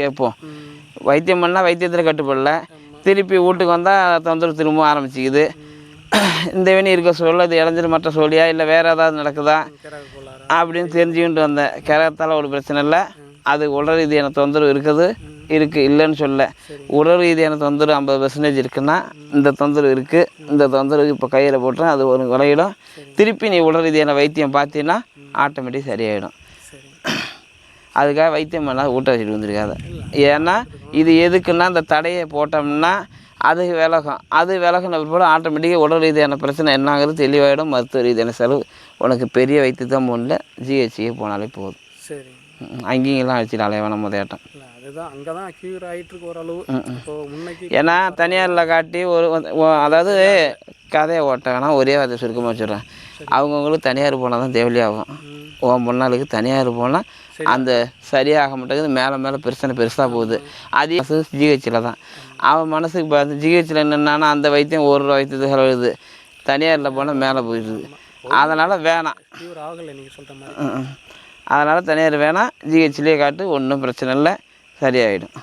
கேட்போம். வைத்தியம் பண்ணால் வைத்தியத்தில் கட்டுப்படல. திருப்பி வீட்டுக்கு வந்தால் தொந்தரவு திரும்ப ஆரம்பிச்சிக்குது. இந்த வேணி இருக்க சொல்ல இது இளைஞர் மற்ற சொல்லியா இல்லை வேறு ஏதாவது நடக்குதா? அப்படின்னு தெரிஞ்சுக்கிட்டு வந்தேன். கிரகத்தால் ஒரு பிரச்சனை இல்லை. அது உடல் ரீதியான தொந்தரவு இருக்குது. இருக்குது இல்லைன்னு சொல்ல உடல் ரீதியான தொந்தரவு ஐம்பது பர்சன்டேஜ் இருக்குன்னா இந்த தொந்தரவு இருக்குது இந்த தொந்தரவு இப்போ கையில் போட்டேன் அது ஒரு விளையிடும். திருப்பி நீ உடல் ரீதியான வைத்தியம் பார்த்தீங்கன்னா ஆட்டோமேட்டிக் சரியாயிடும். சரி. அதுக்காக வைத்தியம் பண்ணால் ஊட்ட வச்சுட்டு வந்துருக்காது. ஏன்னா இது எதுக்குன்னா இந்த தடையை போட்டோம்னா அது விலகும். அது விலகின பிற்பாடு ஆட்டோமேட்டிக்காக உடல் ரீதியான பிரச்சனை என்ன ஆகுது தெளிவாயிடும். மருத்துவ ரீதியான செலவு உனக்கு பெரிய வைத்தியம் போகல ஜிஹெச்சிக்கு போனாலே போதும். சரி. அங்கேயெல்லாம் வேணாம் முதேட்டம் இல்லை அதுதான். அங்கே தான் க்யூர் ஆகிட்டு ஓரளவு ஏன்னா தனியாரில் காட்டி ஒரு அதாவது கதையை ஓட்டாங்கன்னா ஒரே வார்த்தை சுருக்கமாக வச்சுட்றேன். அவங்கவுங்களுக்கு தனியார் போனால் தான் தேவையாகும் ம் உன் பொண்ணாளுக்கு தனியார் போனால் அந்த சரியாக மாட்டேங்குது மேலே மேலே பிரச்சனை பெருசாக போகுது. அதே ஜிஹெச்சில் தான். அவன் மனசுக்கு பார்த்து ஜிஹெச்சில் என்னென்னா அந்த வைத்தியம் ஒரு ரூபா வைத்தியத்துக்கு செலவுது தனியாரில் போனால் மேலே போயிடுது. அதனால் வேணாம். அதனால் தனியார் வேணாம் ஜிஹெச்லேயே காட்டு ஒன்றும் பிரச்சனை இல்லை சரியாயிடும்.